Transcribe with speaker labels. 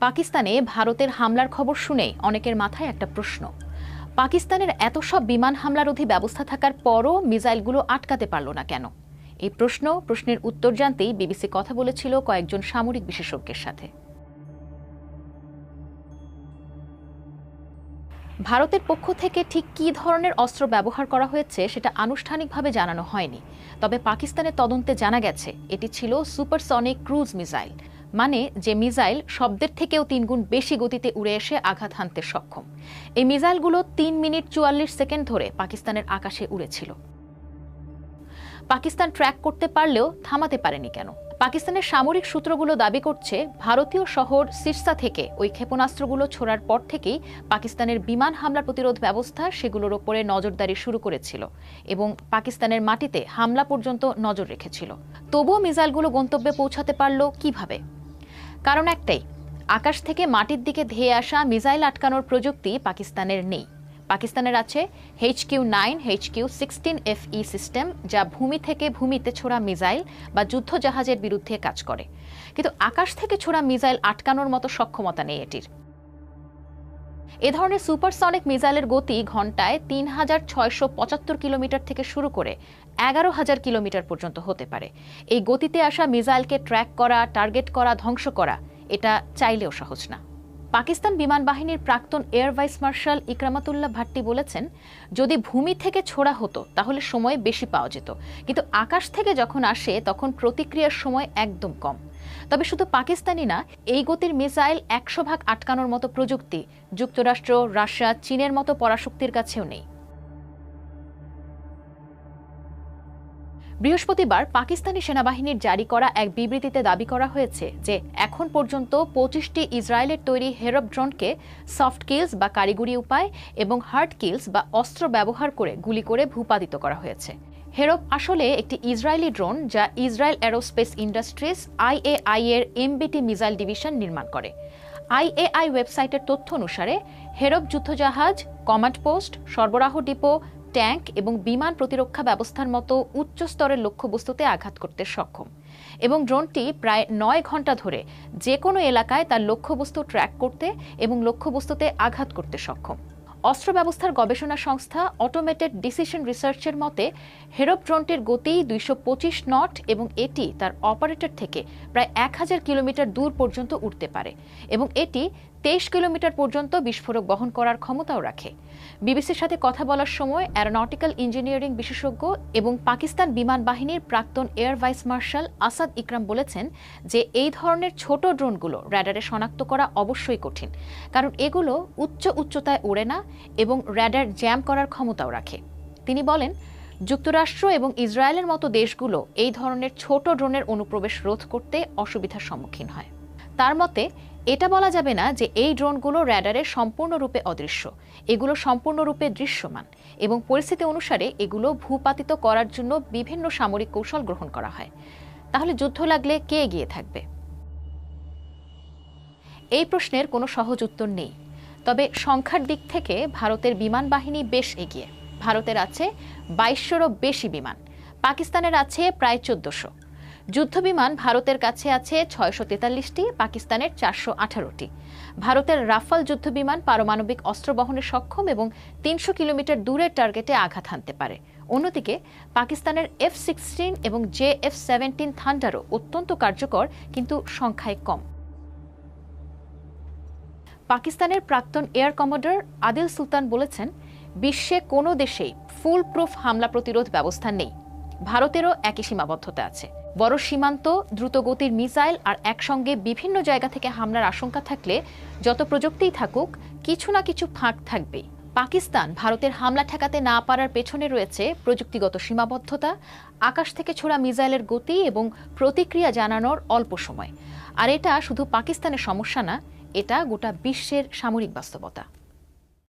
Speaker 1: পাকিস্তানে ভারতের হামলার খবর শুনেই অনেকের মাথায় একটা প্রশ্ন। পাকিস্তানের এত সব বিমান হামলারোধী ব্যবস্থা থাকার পরও মিসাইলগুলো আটকাতে পারল না কেন? এই প্রশ্ন, প্রশ্নের উত্তর জানতেই বিবিসি কথা বলেছিল কয়েকজন সামরিক বিশেষজ্ঞের সাথে। ভারতের পক্ষ থেকে ঠিক কী ধরনের অস্ত্র ব্যবহার করা হয়েছে সেটা আনুষ্ঠানিকভাবে জানানো হয়নি। তবে পাকিস্তানের তদন্তে জানা গেছে, এটি ছিল সুপারসনিক ক্রুজ মিসাইল। মানে যে মিসাইল শব্দের থেকেও তিনগুণ বেশি গতিতে উড়ে এসে আঘাত হানতে সক্ষম। এই মিসাইলগুলো তিন মিনিট চুয়াল্লিশ সেকেন্ড ধরে পাকিস্তানের আকাশে উড়েছিল। পাকিস্তান ট্র্যাক করতে পারলেও থামাতে পারেনি কেন? পাকিস্তানের সামরিক সূত্রগুলো দাবি করছে, ভারতীয় শহর সিরসা থেকে ওই ক্ষেপণাস্ত্রগুলো ছোড়ার পর থেকেই পাকিস্তানের বিমান হামলা প্রতিরোধ ব্যবস্থা সেগুলোর ওপরে নজরদারি শুরু করেছিল এবং পাকিস্তানের মাটিতে হামলা পর্যন্ত নজর রেখেছিল। তবুও মিসাইলগুলো গন্তব্যে পৌঁছাতে পারল কীভাবে? কারণ একটাই, আকাশ থেকে মাটির দিকে ধেয়ে আসা মিসাইল আটকানোর প্রযুক্তি পাকিস্তানের নেই। পাকিস্তানের আছে H Q nine H Q sixteen F E system যা ভূমি থেকে ভূমিতে ছোড়া মিসাইল বা যুদ্ধ জাহাজের বিরুদ্ধে কাজ করে। কিন্তু আকাশ থেকে ছোড়া মিসাইল আটকানোর মতো সক্ষমতা নেই এটির। এ ধরনের সুপারসনিক মিসাইলের গতি ঘন্টায় তিন হাজার ছয়শো পঁচাত্তর কিলোমিটার থেকে শুরু করে এগারো হাজার কিলোমিটার পর্যন্ত হতে পারে। এই গতিতে আসা মিসাইলকে ট্র্যাক করা, টার্গেট করা, ধ্বংস করা, এটা চাইলেও সহজ না। পাকিস্তান বিমান বাহিনীর প্রাক্তন air vice marshal Ikramatullah Bhatti বলেছেন, যদি ভূমি থেকে ছোড়া হতো, তাহলে সময় বেশি পাওয়া যেত। কিন্তু আকাশ থেকে যখন আসে, তখন প্রতিক্রিয়ার সময় একদম কম। তবে শুধু পাকিস্তানি না, এই গতির মিসাইল একশো ভাগ আটকানোর মতো প্রযুক্তি যুক্তরাষ্ট্র, রাশিয়া, চীনের মতো পরাশক্তির কাছেও নেই। বৃহস্পতিবার পাকিস্তানি সেনাবাহিনীর জারি করা এক বিবৃতিতে দাবি করা হয়েছে যে এখন পর্যন্ত পঁচিশটি ইসরায়েলের তৈরি হেরব ড্রোনকে সফট কিলস বা কারিগরি উপায় এবং হার্ড কিলস বা অস্ত্র ব্যবহার করে গুলি করে ভূপাদিত করা হয়েছে। হেরব আসলে একটি ইসরায়েলি ড্রোন যা ইসরায়েল অ্যারোস্পেস ইন্ডাস্ট্রিজ আইএআই এর এমবিটি মিসাইল ডিভিশন নির্মাণ করে। আইএআই ওয়েবসাইটের তথ্য অনুসারে হেরব যুদ্ধজাহাজ, কমান্ড পোস্ট, সরবরাহ ডিপো ট্যাঙ্ক এবং বিমান প্রতিরক্ষা ব্যবস্থার মতো উচ্চ স্তরের লক্ষ্যবস্তুতে আঘাত করতে সক্ষম। এবং ড্রোনটি প্রায় নয় ঘণ্টা ধরে যে কোনো এলাকায় তার লক্ষ্যবস্তু ট্র্যাক করতে এবং লক্ষ্যবস্তুতে আঘাত করতে সক্ষম। অস্ত্র ব্যবস্থার গবেষণা সংস্থা অটোমেটেড ডিসিশন রিসার্চের মতে, হেরব ড্রোনটির গতি দুইশো পঁচিশ নট এবং এটি তার অপারেটর থেকে প্রায় এক হাজার কিলোমিটার দূর পর্যন্ত উঠতে পারে। এবং এটি তেইশ কিলোমিটার পর্যন্ত বিস্ফোরক বহন করার ক্ষমতাও রাখে। বিবিসির সাথে কথা বলার সময় অ্যারোনটিক্যাল ইঞ্জিনিয়ারিং বিশেষজ্ঞ এবং পাকিস্তান বিমান বাহিনীর প্রাক্তন air vice marshal Asad Ikram বলেছেন যে এই ধরনের ছোট ড্রোনগুলো র্যাডারে শনাক্ত করা অবশ্যই কঠিন, কারণ এগুলো উচ্চ উচ্চতায় ওড়ে না এবং র্যাডার জ্যাম করার ক্ষমতাও রাখে। তিনি বলেন, যুক্তরাষ্ট্র এবং ইসরায়েলের মতো দেশগুলো এই ধরনের ছোট ড্রোনের অনুপ্রবেশ রোধ করতে অসুবিধার সম্মুখীন হয়। তার মতে এটা বলা যাবে না যে এই ড্রোনগুলো র্যাডারে সম্পূর্ণরূপে অদৃশ্য। এগুলো সম্পূর্ণরূপে দৃশ্যমান এবং পরিস্থিতি অনুসারে এগুলো ভূপাতিত করার জন্য বিভিন্ন সামরিক কৌশল গ্রহণ করা হয়। তাহলে যুদ্ধ লাগলে কে এগিয়ে থাকবে? এই প্রশ্নের কোনো সহজ উত্তর নেই। তবে সংখ্যার দিক থেকে ভারতের বিমান বাহিনী বেশ এগিয়ে। ভারতের আছে বাইশশোরও বেশি বিমান। পাকিস্তানের আছে প্রায় চোদ্দশো। যুদ্ধবিমান ভারতের কাছে আছে ছয়শো তেতাল্লিশটি, পাকিস্তানের চারশো আঠারোটি। ভারতের রাফাল যুদ্ধবিমান পারমাণবিক অস্ত্র বহনে সক্ষম এবং তিনশো কিলোমিটার দূরের টার্গেটে আঘাত হানতে পারে। অন্যদিকে, পাকিস্তানের এফ সিক্সটিন এবং জে এফ সেভেন্টিন থান্ডারও অত্যন্ত কার্যকর, কিন্তু সংখ্যায় কম। পাকিস্তানের প্রাক্তন এয়ার কমান্ডার আদিল সুলতান বলেছেন, বিশ্বে কোনো দেশেই ফুল প্রুফ হামলা প্রতিরোধ ব্যবস্থা নেই। ভারতেরও একই সীমাবদ্ধতা আছে। বড় সীমান্ত, দ্রুতগতির মিসাইল আর একসঙ্গে বিভিন্ন জায়গা থেকে হামলার আশঙ্কা থাকলে যত প্রযুক্তিই থাকুক, কিছু না কিছু ফাঁক থাকবেই। পাকিস্তান ভারতের হামলা ঠেকাতে না পারার পেছনে রয়েছে প্রযুক্তিগত সীমাবদ্ধতা, আকাশ থেকে ছোড়া মিসাইলের গতি এবং প্রতিক্রিয়া জানানোর অল্প সময়। আর এটা শুধু পাকিস্তানের সমস্যা না, এটা গোটা বিশ্বের সামরিক বাস্তবতা।